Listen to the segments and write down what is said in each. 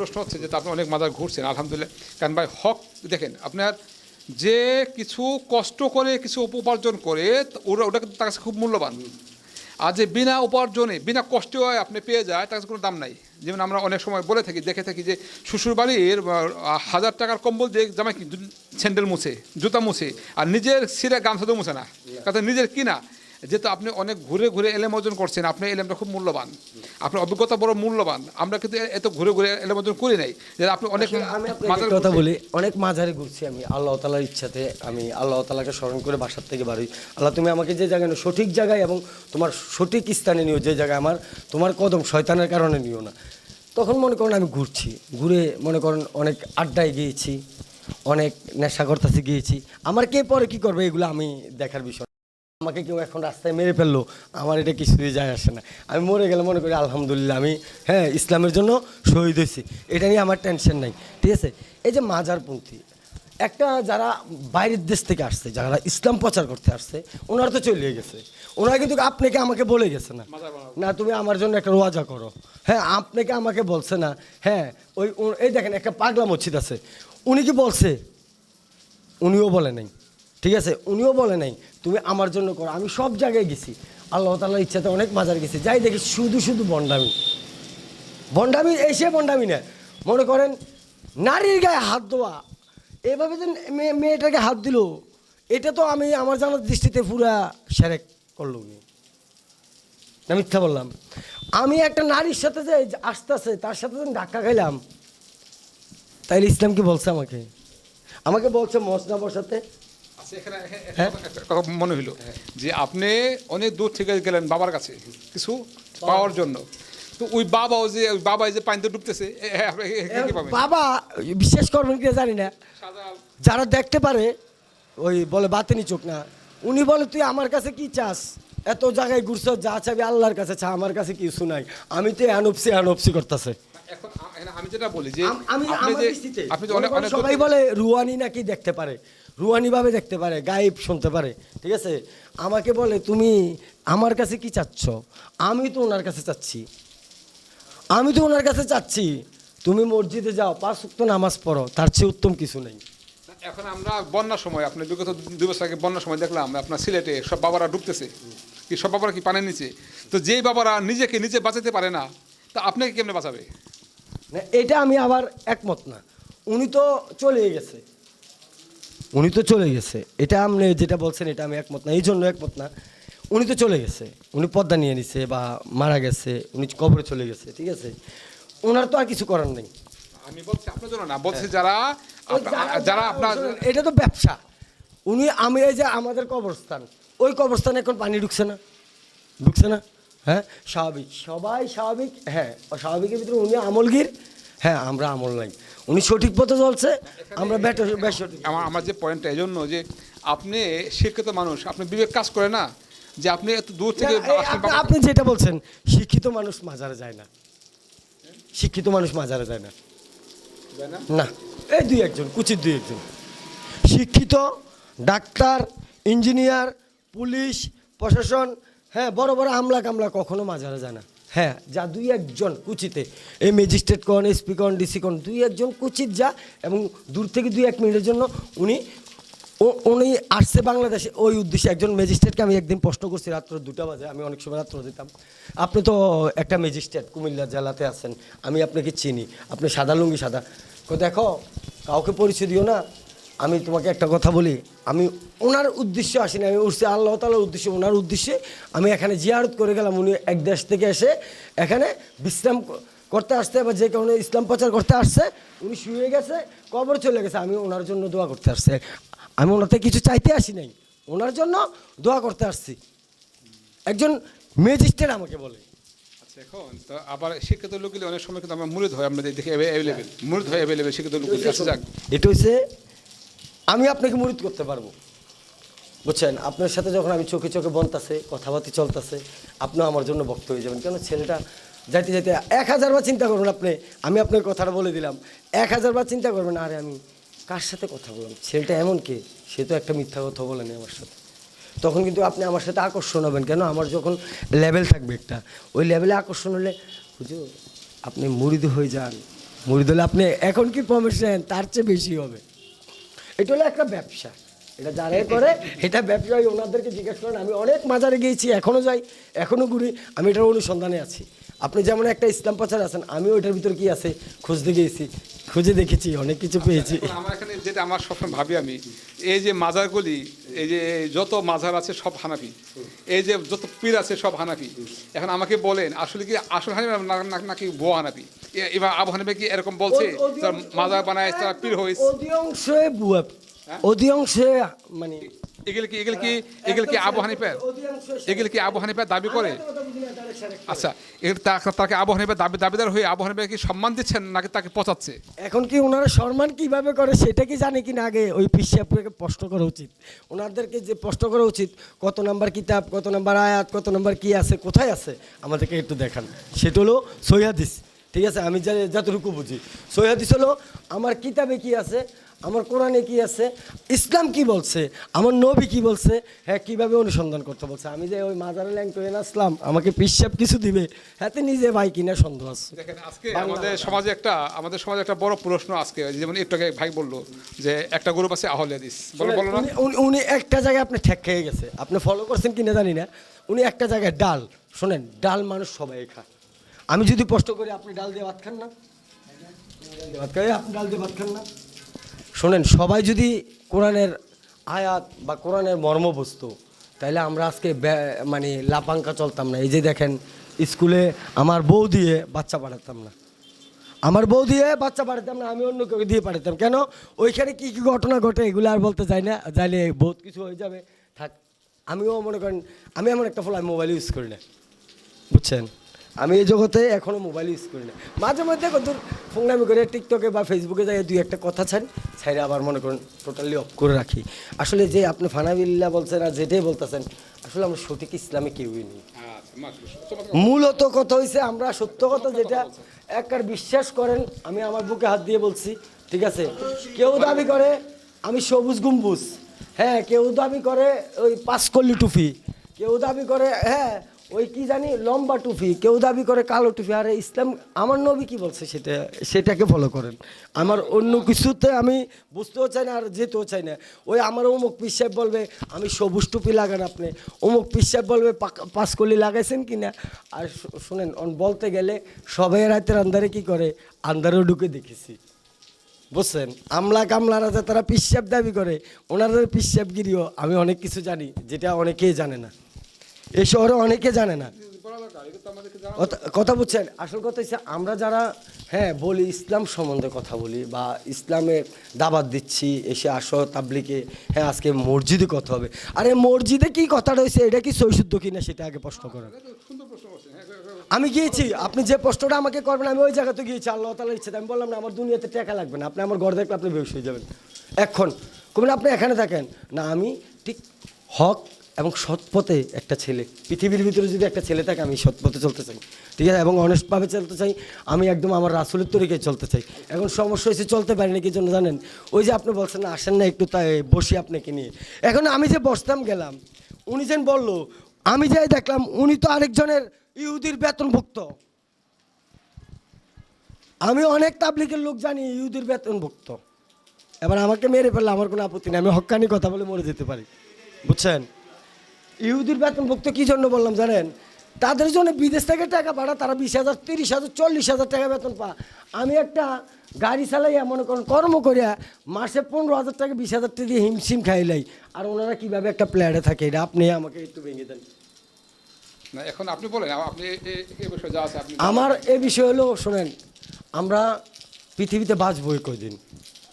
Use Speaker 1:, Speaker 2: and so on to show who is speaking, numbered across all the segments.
Speaker 1: প্রশ্ন হচ্ছে যে আপনি অনেক মাদার ঘুরছেন, আলহামদুলিল্লাহ। কারণ ভাই, হক, দেখেন, আপনার যে কিছু কষ্ট করে, কিছু উপার্জন করে ওরা, ওটা কিন্তু তার কাছে খুব মূল্যবান। আর যে বিনা উপার্জনে, বিনা কষ্টে আপনি পেয়ে যায়, তার কাছে কোনো দাম নাই। যেমন আমরা অনেক সময় বলে থাকি, দেখে থাকি যে শ্বশুর বাড়ির হাজার টাকার কম্বল দিয়ে জামাই স্যান্ডেল মুছে, জুতা মুছে, আর নিজের সিরে গামছা তো মুছে না কারণ নিজের কিনা যেহেতু আপনি অনেক ঘুরে ঘুরে এলেম অর্জন করছেন আপনার এলেমটা খুব মূল্যবান। আপনার অভিজ্ঞতা বড় মূল্যবান। আমরা কিন্তু এত ঘুরে ঘুরে এলেম অর্জন করি নাই। যে আপনি অনেক মাজার
Speaker 2: কথা বলি অনেক মাঝারে ঘুরছি আমি আল্লাহ তালার ইচ্ছাতে আমি আল্লাহ তালাকে স্মরণ করে বাসার থেকে বাড়ি আল্লাহ তুমি আমাকে যে জায়গায় সঠিক জায়গায় এবং তোমার সঠিক স্থানে নিও যে জায়গায় আমার তোমার কদম শয়তানের কারণে নিও না। তখন মনে করেন আমি ঘুরছি ঘুরে মনে করেন অনেক আড্ডায় গিয়েছি অনেক নেশা করতেছে গিয়েছি। আমার কে পরে কি করবে এগুলো আমি দেখার বিষয় আমাকে কেউ এখন রাস্তায় মেরে ফেলল আমার এটা কিছুই যায় আসে না। আমি মরে গেলে মনে করি আলহামদুলিল্লাহ আমি হ্যাঁ ইসলামের জন্য শহীদ হয়েছি। এটা নিয়ে আমার টেনশন নাই ঠিক আছে? এই যে মাজারপন্থী একটা যারা বাইরের দেশ থেকে আসছে যারা ইসলাম প্রচার করতে আসছে ওনারা তো চলে গেছে। ওনারা কিন্তু আপনাকে আমাকে বলে গেছে না। না তুমি আমার জন্য একটা রোয়াজা করো। হ্যাঁ আপনাকে আমাকে বলছে না। হ্যাঁ ওই এই দেখেন একটা পাগলা মসজিদ আছে। উনি কি বলছে? উনিও বলে নাই। ঠিক আছে? উনিও বলে নাই, তুমি আমার জন্য করো। আমি সব জায়গায় গেছি। আল্লাহ তাল্লাহ ইচ্ছাতে অনেক মাজার গেছি। যাই দেখি, শুধু শুধু বন্ডামি। বন্ডামি এসে বন্ডামি না। মনে করেন, নারীর গায়ে হাত দেওয়া, এভাবে যে মেয়ে মেয়েটাকে হাত দিল, এটা তো আমি আমার জানার দৃষ্টিতে পুরা সেরেক করল উনি না, মিথ্যা বললাম। আমি একটা নারীর সাথে যে আসতেছে, তার সাথে যে ধাক্কা খাইলাম, তাইলে ইসলাম কি বলছে আমাকে? আমাকে বলছে মসনা বসাতে
Speaker 1: আচ্ছা,
Speaker 2: হ্যাঁ?
Speaker 1: মনে হলো যে আপনি অনেক দূর থেকে গেলেন বাবার কাছে কিছু পাওয়ার জন্য তো ওই বাবাও যে ওই বাবা যে পানিতে ডুবতেছে
Speaker 2: বাবা বিশ্বাস করবেন কি জানি না যারা দেখতে পারে ওই বলে বাতেনি চোখ না উনি বলে তুই আমার কাছে কি চাস এত জায়গায় ঘুরছ যা চাবি আল্লাহর কাছে চা আমার কাছে কিছু নাই আমি তো আনপসি আনপসি করতেছে
Speaker 1: এখন আমি যেটা বলি যে
Speaker 2: আমি
Speaker 1: আপনি যে অনেক অনেক
Speaker 2: সবাই বলে রুয়ানি নাকি দেখতে পারে রুয়ানি ভাবে দেখতে পারে গায়েব শুনতে পারে ঠিক আছে? আমাকে বলে তুমি আমার কাছে কি চাচ্ছ? আমি তো ওনার কাছে চাচ্ছি। আমি তো ওনার কাছে চাচ্ছি তুমি মসজিদে যাও পাঁচ উক্ত নামাজ পড়ো তার চেয়ে উত্তম কিছু নেই।
Speaker 1: এখন আমরা বন্যার সময় আপনি বিগত দুই বছর আগে বন্যার সময় দেখলাম আপনার সিলেটে সব বাবারা ডুবতেছে। কি সব বাবারা কি পানির নিচে? তো যেই বাবারা নিজেকে নিজে বাঁচাতে পারে না তা আপনাকে কেমনে বাঁচাবে?
Speaker 2: না এটা আমি আবার একমত না। উনি তো চলে গেছে। উনি তো চলে গেছে। এটা আপনি যেটা বলছেন এটা আমি একমত না। এই জন্য একমত না। উনি তো চলে গেছে। উনি পদ্মা নিয়ে নিছে বা মারা গেছে উনি কবরে চলে গেছে ঠিক আছে? ওনার তো আর কিছু করার নেই।
Speaker 1: আমি বলছি আপনার জন্য না বলছি যারা যারা আপনার
Speaker 2: এটা তো ব্যবসা। উনি আমি এই যে আমাদের কবরস্থান ওই কবরস্থানে এখন পানি ঢুকছে না। ঢুকছে না? হ্যাঁ? স্বাভাবিক। সবাই স্বাভাবিক হ্যাঁ স্বাভাবিকের ভিতরে উনি আমলগীর হ্যাঁ আমরা আমল নাই। উনি সঠিক পথে চলছে আমরা
Speaker 1: আমার আমার যে পয়েন্টটা এই জন্য যে আপনি শিক্ষিত মানুষ আপনি বিবেক কাজ করে না যে আপনি এত দূর থেকে
Speaker 2: আপনি- যেটা বলছেন শিক্ষিত মানুষ মাজারে যায় না। শিক্ষিত মানুষ মাজারে যায় না।
Speaker 1: যায় না?
Speaker 2: না। এই দুই একজন কুচিত দুই একজন। শিক্ষিত ডাক্তার ইঞ্জিনিয়ার পুলিশ প্রশাসন হ্যাঁ বড় বড় আমলা কামলা কখনো মাজারে যায় না। হ্যাঁ যা দুই একজন কুচিতে, এই ম্যাজিস্ট্রেট কন এসপি কন ডিসি কন, দুই একজন কুচিত যা এবং দূর থেকে দুই এক মিনিটের জন্য উনি ও- উনি আসছে বাংলাদেশে। ওই উদ্দেশ্যে একজন ম্যাজিস্ট্রেটকে আমি একদিন প্রশ্ন করছি, রাত্র দুটা বাজে, আমি অনেক সময় রাত্র দিতাম। আপনি তো একটা ম্যাজিস্ট্রেট কুমিল্লা জেলাতে আছেন, আমি আপনাকে চিনি, আপনি সাদা লুঙ্গি সাদা। দেখো, কাউকে পরিচয় দিও না। আমি তোমাকে একটা কথা বলি আমি ওনার উদ্দেশ্য আসিনি আমি উঠছি আল্লাহ তালার উদ্দেশ্যে ওনার উদ্দেশ্যে আমি এখানে জিয়ারত করে গেলাম উনি এক দেশ থেকে এসে এখানে বিশ্রাম করতে আসতে বা যে কারণে ইসলাম প্রচার করতে আসছে উনি শুয়ে গেছে কবর চলে গেছে আমি ওনার জন্য দোয়া করতে আসছি। আমি ওনাতে কিছু চাইতে আসি নাই ওনার জন্য দোয়া করতে আসছি। একজন ম্যাজিস্ট্রেট আমাকে বলে।
Speaker 1: আচ্ছা এখন তো আবার শিক্ষিত লোকগুলি অনেক সময় কিন্তু আমরা মুরিদ হয় আমরা দেখি অ্যাভেলেবেল মুরিদ হয় অ্যাভেলেবেল শিক্ষিত লোকগুলি আচ্ছা যাক।
Speaker 2: এটা হচ্ছে আমি আপনাকে মুরিদ করতে পারব। বুঝছেন? আপনার সাথে যখন আমি চোখে চোখে বনতাছে, কথাবার্তা চলতেছে, আপনিও আমার জন্য বক্ত হয়ে যাবেন। কেন ছেলেটা যাইতে যাইতে, এক হাজার বার চিন্তা করবেন আপনি, আমি আপনার কথাটা বলে দিলাম। এক হাজার বার চিন্তা করবেন, আরে আমি কার সাথে কথা বললাম? ছেলেটা এমন কে? সে তো একটা মিথ্যা কথা বলেনি আমার সাথে। তখন কিন্তু আপনি আমার সাথে আকর্ষণ হবেন। কেন? আমার যখন লেভেল থাকবে একটা। ওই লেভেলে আকর্ষণ হলে বুঝো আপনি মুড়িদ হয়ে যান। মুড়ি হলে আপনি এখন কি প্রমোশন তার চেয়ে বেশি হবে। এটা হলো একটা ব্যবসা। এটা যারাই করে, এটা ব্যবসায় ওনাদেরকে জিজ্ঞেস করেন, আমি অনেক মাজারে গিয়েছি এখনও যাই এখনও ঘুরি, আমি এটার অনুসন্ধানে আছি। আপনি যেমন একটা ইসলাম প্রচার আছেন, আমিও এটার ভিতর কি আছে, খুঁজতে গিয়েছি। খুঁজে দেখেছি অনেক কিছু পেয়েছি।
Speaker 1: আমার এখানে যেটা আমার সবসময় ভাবি আমি এই যে মাজারগুলি এই যে যত মাজার আছে সব হানাফি এই যে যত পীর আছে সব হানাফি এখন আমাকে বলেন আসলে কি আসল হানাফি না- না- নাকি ভুয়া হানাফি? এবার আবু হানিফা কি এরকম বলছে মাজার বানায় তারা পীর হয়েছে
Speaker 2: অধিকাংশে অধিকাংশে মানে
Speaker 1: এগুলো কি এগুলো কি এগুলো কি আবু হানিফার এগুলো কি আবু হানিফার দাবি করে? আচ্ছা তাকে আবু হানিফার দাবি দাবিদার হয়ে আবু হানিফা কি সম্মান দিচ্ছেন নাকি তাকে পচাচ্ছে?
Speaker 2: এখন কি ওনারা সম্মান কীভাবে করে সেটা কি জানে কিনা আগে ওই পিসাবকে প্রশ্ন করা উচিত? ওনাদেরকে যে প্রশ্ন করা উচিত কত নাম্বার কিতাব কত নাম্বার আয়াত কত নাম্বার কি আছে কোথায় আছে আমাদেরকে একটু দেখান। সেটা হলো সৈহাদিস ঠিক আছে? আমি যা যতটুকু বুঝি। সৈহাদিস হলো আমার কিতাবে কি আছে? আমার কোরআনে কি আছে? ইসলাম কি বলছে? আমার নবী কি বলছে? হ্যাঁ কীভাবে অনুসন্ধান করতে বলছে? আমি যে ওই মাজারে ল্যাং করে আসলাম আমাকে পিসাব কিছু দিবে? হাতে নিজে ভাই কিনা সন্দেহ আছে।
Speaker 1: দেখেন আজকে আমাদের সমাজে একটা আমাদের সমাজে একটা বড় প্রশ্ন আজকে যেমন একটু আগে ভাই বলল যে একটা গ্রুপ আছে আহলে হাদিস। বলো বলো না।
Speaker 2: উনি- উনি- একটা জায়গায় আপনি ঠেক খেয়ে গেছে। আপনি ফলো করছেন কিনা জানি না। উনি একটা জায়গায় ডাল। শোনেন ডাল মানুষ সবাই খায়। আমি যদি প্রশ্ন করি আপনি ডাল দিয়ে ভাত খান না? ভাত খাই আপনি ডাল দিয়ে ভাত খান না? শোনেন, সবাই যদি কোরআনের আয়াত বা কোরআনের মর্ম বুঝতো, তাহলে আমরা আজকে মানে লাপাঙ্কা চলতাম না। এই যে দেখেন, স্কুলে আমার বউ দিয়ে বাচ্চা পাঠাতাম না। আমার বউ দিয়ে বাচ্চা পাঠাতাম না, আমি অন্য কেউ দিয়ে পাঠাতাম। কেন? ওইখানে কি কি ঘটনা ঘটে এগুলো আর বলতে চাই না। যাইলে বহুত কিছু হয়ে যাবে। থাক, আমিও মনে করেন, আমি এমন একটা ফল আমি মোবাইল ইউজ করি না। বুঝছেন? আমি এই জগতে এখনও মোবাইল ইউজ করি না। মাঝে মধ্যে কত ফোনামি করে টিকটকে বা ফেসবুকে যাই দুই একটা কথা ছাড়ি ছাইরে আবার মনে করেন টোটালি অফ করে রাখি। আসলে যে আপনি ফানাবিল্লা বলছেন আর যেটাই বলতেছেন আসলে আমরা সঠিক ইসলামে কেউই নেই।
Speaker 1: আচ্ছা।
Speaker 2: মূলত কথা হয়েছে আমরা সত্য কথা যেটা একবার বিশ্বাস করেন আমি আমার বুকে হাত দিয়ে বলছি ঠিক আছে? কেউ দাবি করে আমি সবুজ গম্বুজ। হ্যাঁ কেউ দাবি করে ওই পাঁচকল্লি টুপি। কেউ দাবি করে হ্যাঁ ওই কি জানি লম্বা টুপি, কেউ দাবি করে কালো টুপি। আর ইসলাম, আমার নবী কি বলছে সেটা, সেটাকে ফলো করেন। আমার অন্য কিছুতে আমি বুঝতেও চাই না আর যেতেও চাই না। ওই আমার অমুক পিসাব বলবে, আমি সবুজ টুপি লাগান আপনি। অমুক পিসাব বলবে পাঁচকলি লাগাইছেন কি না? আর শোনেন বলতে গেলে সবাই রাতের আন্দারে কি করে? আন্ধারেও ঢুকে দেখেছি। বুঝছেন? আমলা কামলারা যে তারা পিসাব দাবি করে, ওনাদের পিসাবগিরিও আমি অনেক কিছু জানি, যেটা অনেকেই জানে না। এই শহরে অনেকে জানে না। কথা- বুঝছেন? আসল কথা হচ্ছে আমরা যারা হ্যাঁ বলি ইসলাম সম্বন্ধে কথা বলি বা ইসলামের দাবাত দিচ্ছি এসে আসো তাবলিকে হ্যাঁ আজকে মসজিদে কথা হবে। আরে মসজিদে কি কথা রয়েছে? এটা কি সৈশুদ্ধ কিনা সেটা আগে প্রশ্ন করেন।
Speaker 1: প্রশ্ন করছেন হ্যাঁ, হ্যাঁ, হ্যাঁ।
Speaker 2: আমি গিয়েছি আপনি যে প্রশ্নটা আমাকে করবেন আমি ওই জায়গাতে গিয়েছি আল্লাহ তালার ইচ্ছে আমি বললাম না আমার দুনিয়াতে টাকা লাগবে না। আপনি আমার ঘর দেখলে আপনি বেশ হয়ে যাবেন। এখন কবেন আপনি এখানে থাকেন। না আমি ঠিক হক এবং সৎ পথে একটা ছেলে। পৃথিবীর ভিতরে যদি একটা ছেলে থাকে, আমি সৎ পথে চলতে চাই। ঠিক আছে? এবং অনেস্টভাবে চলতে চাই, আমি একদম আমার রাসুলের তরিকায় চলতে চাই। এখন সমস্যা হয়েছে, চলতে পারি না, কি জন্য জানেন? ওই যে আপনি বলছেন, আসেন না একটু, তাই বসি আপনাকে নিয়ে। এখন আমি যে বসতাম, গেলাম। উনি যেন বলল, আমি যাই দেখলাম, উনি তো আরেকজনের ইহুদির বেতনভুক্ত। আমি অনেক তাবলিকের লোক জানি, ইহুদির বেতনভুক্ত। এবার আমাকে মেরে ফেললে আমার কোনো আপত্তি নেই, আমি হক্কানি কথা বলে মরে যেতে পারি। বুঝছেন? ইহুদির বেতন বেতনভুক্ত কি জন্য বললাম জানেন? তাদের জন্য বিদেশ থেকে টাকা পাঠা তারা বিশ হাজার তিরিশ হাজার চল্লিশ হাজার টাকা বেতন পা আমি একটা গাড়ি চালাইয়া মনে করেন কর্ম করিয়া মাসে পনেরো হাজার টাকা বিশ হাজার টাকা দিয়ে হিমশিম খাইলাই আর ওনারা কীভাবে একটা প্ল্যানে থাকে এটা আপনি আমাকে একটু ভেঙে দেন।
Speaker 1: না এখন আপনি বলেন আপনি যা আছে আপনি
Speaker 2: আমার এ বিষয় হলো শোনেন আমরা পৃথিবীতে বাঁচবই কয়দিন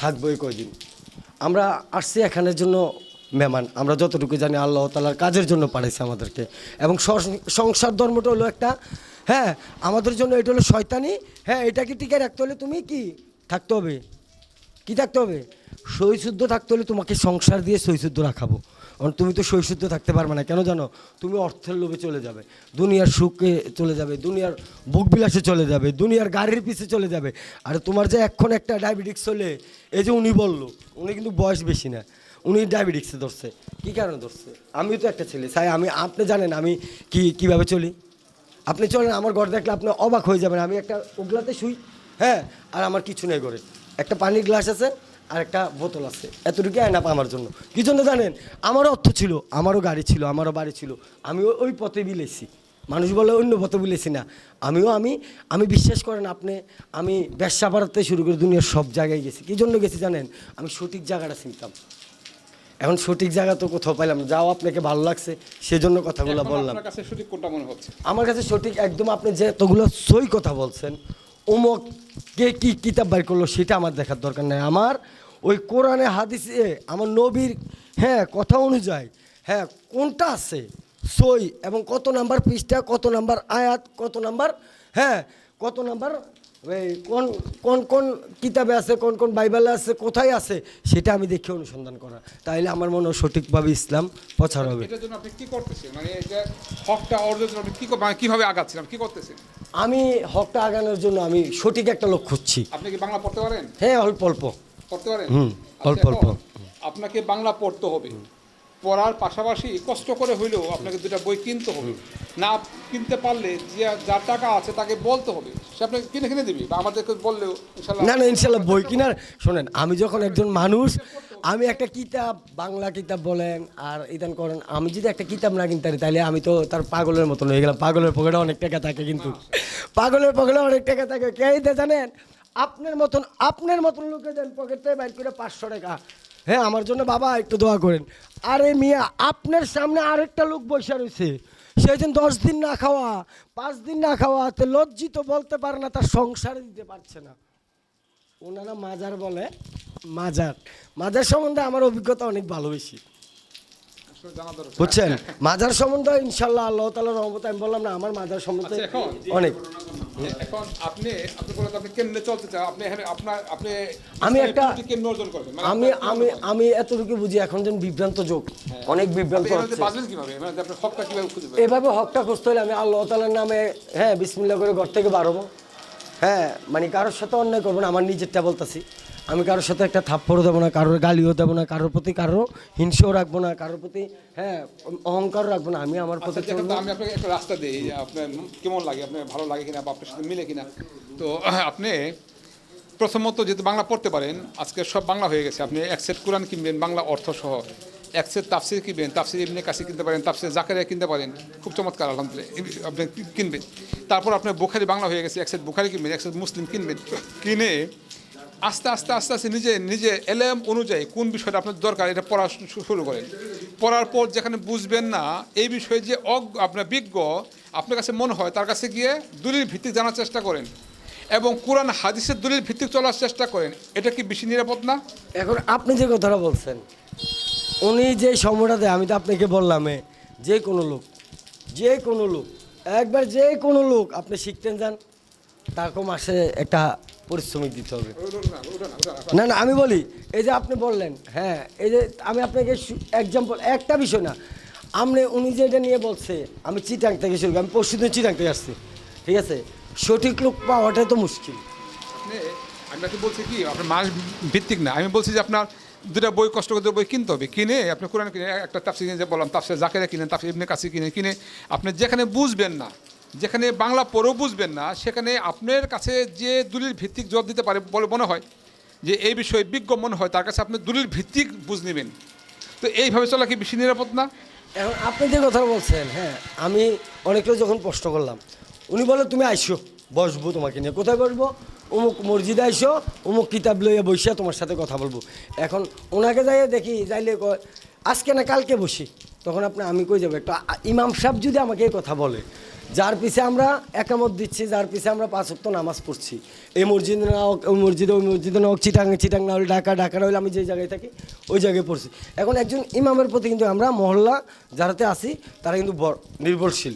Speaker 2: থাকবই কয়দিন। আমরা আসছি এখানের জন্য মেহমান, আমরা যতটুকু জানি আল্লাহ তালার কাজের জন্য পাঠাইছে আমাদেরকে। এবং সংসার ধর্মটা হলো একটা হ্যাঁ আমাদের জন্য এটা হলো শয়তানি হ্যাঁ এটাকে টিকে রাখতে হলে তুমি কি? থাকতে হবে। কি থাকতে হবে? সৈশুদ্ধ থাকতে হলে তোমাকে সংসার দিয়ে সৈশুদ্ধ রাখাবো। কারণ তুমি তো সৈশুদ্ধ থাকতে পারবে না, কেন জানো? তুমি অর্থের লোভে চলে যাবে, দুনিয়ার সুখে চলে যাবে, দুনিয়ার বুক বিলাসে চলে যাবে, দুনিয়ার গাড়ির পিছে চলে যাবে। আর তোমার যে এখন একটা ডায়াবেটিক্স চলে এই যে উনি বলল, উনি কিন্তু বয়স বেশি না। উনি ডায়াবেটিক্সে ধরছে। কী কারণে ধরছে? আমিও তো একটা ছেলে। সাই, আমি, আপনি জানেন আমি কি, কীভাবে চলি? আপনি চলেন, আমার ঘর দেখলে আপনি অবাক হয়ে যাবেন। আমি একটা ওগলাতে শুই হ্যাঁ আর আমার কিছু নেই করে একটা পানির গ্লাস আছে, আর একটা বোতল আছে। এতটুকু আয়নাপ আমার জন্য। কি জন্য জানেন? আমারও অর্থ ছিল, আমারও গাড়ি ছিল, আমারও বাড়ি ছিল। আমিও ওই পথে বিলেছি মানুষ বলে অন্য পথে বিলেছি না। আমিও, আমি আমি বিশ্বাস করেন আপনি, আমি ব্যবসা বাড়াতে শুরু করে দুনিয়ার সব জায়গায় গেছি। কি জন্য গেছি জানেন? আমি সঠিক জায়গাটা চিনতাম। এখন সঠিক জায়গা তো কোথাও পাইলাম যাও আপনাকে ভালো লাগছে সেজন্য কথাগুলো বললাম।
Speaker 1: আপনার কাছে সঠিক কোনটা মনে হচ্ছে?
Speaker 2: আমার কাছে সঠিক একদম আপনি যে এতগুলো সই কথা বলছেন অমুক কে কি কিতাব বাইর করল সেটা আমার দেখার দরকার নেই। আমার ওই কোরআনে হাদিসে আমার নবীর হ্যাঁ কথা অনুযায়ী হ্যাঁ কোনটা আছে? সই এবং কত নাম্বার পৃষ্ঠা কত নাম্বার আয়াত কত নাম্বার হ্যাঁ কত নাম্বার কোন কোন কোন কিতাবে আছে কোন কোন বাইবেলে আছে কোথায় আছে সেটা আমি দেখে অনুসন্ধান করা। তাইলে আমার মনে হয় সঠিকভাবে ইসলাম প্রচার হবে।
Speaker 1: এটার জন্য আপনি কি করতেছেন? মানে এটা হকটা অর্জনের আপনি কি মানে কীভাবে আগাচ্ছেন আপনি কি করতেছেন?
Speaker 2: আমি হকটা আগানোর জন্য আমি সঠিক একটা লক্ষ্য খুঁজছি।
Speaker 1: আপনি কি বাংলা পড়তে পারেন?
Speaker 2: হ্যাঁ অল্প অল্প।
Speaker 1: পড়তে পারেন?
Speaker 2: হুম,
Speaker 1: আচ্ছা,
Speaker 2: অল্প অল্প।
Speaker 1: আপনাকে বাংলা পড়তে হবে। পড়ার পাশাপাশি কষ্ট করে হইলেও আপনাকে দুটা বই কিনতে হবে। না কিনতে পারলে যে যার টাকা আছে তাকে বলতে হবে। সে আপনাকে কিনে কিনে দিবি বা আমাদেরকে বললেও
Speaker 2: না না ইনশাল্লাহ বই কিনার শোনেন আমি যখন একজন মানুষ আমি একটা কিতাব বাংলা কিতাব বলেন আর ইদান করেন আমি যদি একটা কিতাব না কিনতে পারি তাহলে আমি তো তার পাগলের মতন হয়ে গেলাম। পাগলের পকেটে অনেক টাকা থাকে কিন্তু। পাগলের পকেটে অনেক টাকা থাকে। কে জানেন? আপনার মতন আপনার মতন লোকে দেন পকেটে বাইর করে পাঁচশো টাকা হ্যাঁ আমার জন্য বাবা, একটু দোয়া করেন। আরে মিয়া, আপনার সামনে আরেকটা লোক বসে রয়েছে। সেই দিন দশ দিন না খাওয়া, পাঁচ দিন না খাওয়া, তে লজ্জিত বলতে পারে না, তার সংসারে দিতে পারছে না। ওনারা মাজার বলে, মাজার। মাজার সম্বন্ধে আমার অভিজ্ঞতা অনেক ভালো বেশি। বুঝছেন? মাজার সম্বন্ধে ইনশাল্লাহ আল্লাহ তালার রহমত আমি বললাম না আমার মাজার সম্বন্ধে
Speaker 1: আচ্ছা,
Speaker 2: অনেক।
Speaker 1: এখন আপনি আপনি বলেন আপনি কেমনে চলতে চান? আপনি এখানে আপনার আপনি
Speaker 2: আমি একটা-
Speaker 1: কেমনে অর্জন করবেন? মানে
Speaker 2: আমি আমি
Speaker 1: হয়?
Speaker 2: আমি এতটুকু বুঝি এখন যেন বিভ্রান্ত যোগ অনেক বিভ্রান্ত হচ্ছে।
Speaker 1: কীভাবে? মানে হকটা কীভাবে খুঁজবেন
Speaker 2: এভাবে হকটা খুঁজতে হলে আমি আল্লাহ নামে হ্যাঁ বিসমিল্লা করে ঘর থেকে বাড়বো হ্যাঁ মানে কারোর সাথে অন্যায় করব না আমার নিজেরটা বলতেছি। আমি কারোর সাথে একটা থাপ্পড়ও দেবো না কারোর গালিও দেবো না কারোর প্রতি কারোর হিংসেও রাখব না কারোর প্রতি হ্যাঁ অহংকার রাখব না আমি আমার প্রতি
Speaker 1: আচ্ছা, দেখেন তো, আমি আপনাকে একটা রাস্তা দিই যে আপনার কেমন লাগে আপনার ভালো লাগে কিনা বা আপনার সাথে মিলে কিনা? তো আপনি প্রথমত যেহেতু বাংলা পড়তে পারেন আজকে সব বাংলা হয়ে গেছে আপনি এক সেট কোরআন কিনবেন বাংলা অর্থ সহ। এক সেট তাফসির কিনবেন তাফসির এমনি কাছে কিনতে পারেন তাফসির জাকারিয়া কিনতে পারেন খুব চমৎকার আলহামদুলিল্লাহ আপনি কিনবেন। তারপর আপনার বুখারি বাংলা হয়ে গেছে এক সেট বুখারি কিনবেন এক সেট মুসলিম কিনবেন। কিনে আস্তে আস্তে আস্তে আস্তে নিজে নিজে এলএম অনুযায়ী কোন বিষয়টা আপনার দরকার, এটা পড়া শুরু করেন। পড়ার পর যেখানে বুঝবেন না, এই বিষয়ে যে অজ্ঞ, আপনার বিজ্ঞ, আপনার কাছে মনে হয় তার কাছে গিয়ে দলিল ভিত্তিক জানার চেষ্টা করেন এবং কোরআন, হাদিসের দলিল ভিত্তিক চলার চেষ্টা করেন, এটা কি বেশি নিরাপদ না?
Speaker 2: এখন আপনি যে কথাটা বলছেন, উনি যে সময়টা দেয়, আমি তো আপনাকে বললাম যে কোনো লোক, যে কোনো লোক, একবার যে কোনো লোক, আপনি শিখতেন যান তারকম আসে একটা পরিশ্রমিক দিতে হবে। না না আমি বলি এই যে আপনি বললেন হ্যাঁ এই যে আমি আপনাকে এক্সাম্পল একটা বিষয় না আপনি উনি যে এটা নিয়ে বলছে আমি চিটাং থেকে শুরু করি, আমি পরশু দিন চিটাং থেকে আসছি ঠিক আছে? সঠিক লোক পাওয়াটাই তো মুশকিল।
Speaker 1: আপনাকে বলছি কি আপনার মাস ভিত্তিক না আমি বলছি যে আপনার দুটা বই কষ্ট করে বই কিনতে হবে কিনে আপনি কোরআন কিনে একটা তাফসির কিনে বললাম তাফসির জাকেরা কিনেন তাফসির ইবনে কাসি কিনে কিনে আপনি যেখানে বুঝবেন না যেখানে বাংলা পড়েও বুঝবেন না সেখানে আপনার কাছে যে দলিল ভিত্তিক জবাব দিতে পারে বলে মনে হয় যে এই বিষয়ে বিজ্ঞ মনে হয় তার কাছে আপনি দলিল ভিত্তিক বুঝ নেবেন। তো এইভাবে চলা কি বেশি নিরাপদ না?
Speaker 2: এখন আপনি যে কথা বলছেন হ্যাঁ আমি অনেকটা যখন প্রশ্ন করলাম উনি বলে তুমি আইসো বসবো তোমাকে নিয়ে কোথায় বসবো? অমুক মসজিদে আইসো অমুক কিতাব লইয়া বসিয়া তোমার সাথে কথা বলব। এখন ওনাকে যাইয়ে দেখি যাইলে কয়, আজকে না কালকে বসি? তখন আপনি আমি কই যাব? একটা ইমাম সাহেব যদি আমাকে এই কথা বলে যার পিছে আমরা একামত দিচ্ছি যার পিছে আমরা পাঁচ ওয়াক্ত নামাজ পড়ছি। এই মসজিদ না হোক ওই মসজিদে ওই মসজিদে না হোক চিটাং চিটাং না হলে ঢাকা ঢাকা না হলে আমি যে জায়গায় থাকি ওই জায়গায় পড়ছি। এখন একজন ইমামের প্রতি কিন্তু আমরা মহল্লা যারাতে আসি তারা কিন্তু নির্ভরশীল।